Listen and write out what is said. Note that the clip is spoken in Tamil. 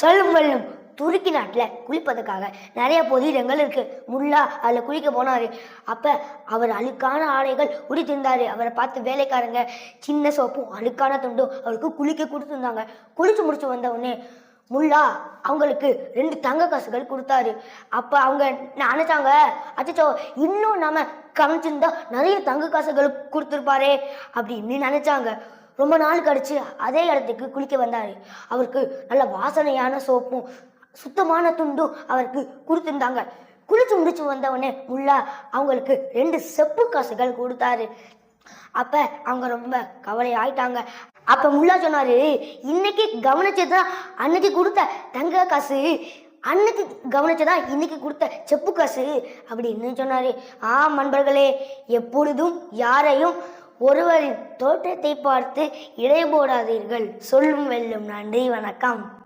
சொல்லும் வெல்லும். துருக்கி நாட்டில் குளிப்பதற்காக நிறைய பொது இடங்கள் இருக்கு. முல்லா அதில் குளிக்க போனார். அப்போ அவர் அழுக்கான ஆடைகள் உடித்திருந்தார். அவரை பார்த்து வேலைக்காரங்க சின்ன சோப்பும் அழுக்கான துண்டும் அவருக்கு குளிக்க கொடுத்துருந்தாங்க குளிச்சு முடிச்சு வந்த உடனே முல்லா அவங்களுக்கு ரெண்டு தங்க காசுகள் கொடுத்தாரு. அப்போ அவங்க நினச்சாங்க அச்சோ இன்னும் நம்ம கவனிச்சிருந்தா நிறைய தங்க காசுகள் கொடுத்துருப்பாரே அப்படின்னு நினச்சாங்க. ரொம்ப நாள் கழிச்சு அதே இடத்துக்கு குளிக்க வந்தாரு. அவருக்கு நல்ல வாசனையான சோப்பும் சுத்தமான துண்டும் அவருக்கு கொடுத்துருந்தாங்க. குளிச்சு முடிச்சு வந்தவொடனே முல்லா அவங்களுக்கு ரெண்டு செப்பு காசுகள் கொடுத்தாரு. அப்ப அவங்க ரொம்ப கவலை ஆயிட்டாங்க அப்ப முல்லா சொன்னாரு இன்னைக்கு கவனிச்சதுதான் அன்னைக்கு கொடுத்த தங்க காசு. அன்னைக்கு கவனிச்சதா இன்னைக்கு கொடுத்த செப்பு காசு. அப்படின்னு சொன்னாரு. ஆம் நண்பர்களே எப்பொழுதும் யாரையும் ஒருவரின் தோற்றத்தை பார்த்து இடை போடாதீர்கள் சொல்லும் வெல்லும். நன்றி வணக்கம்.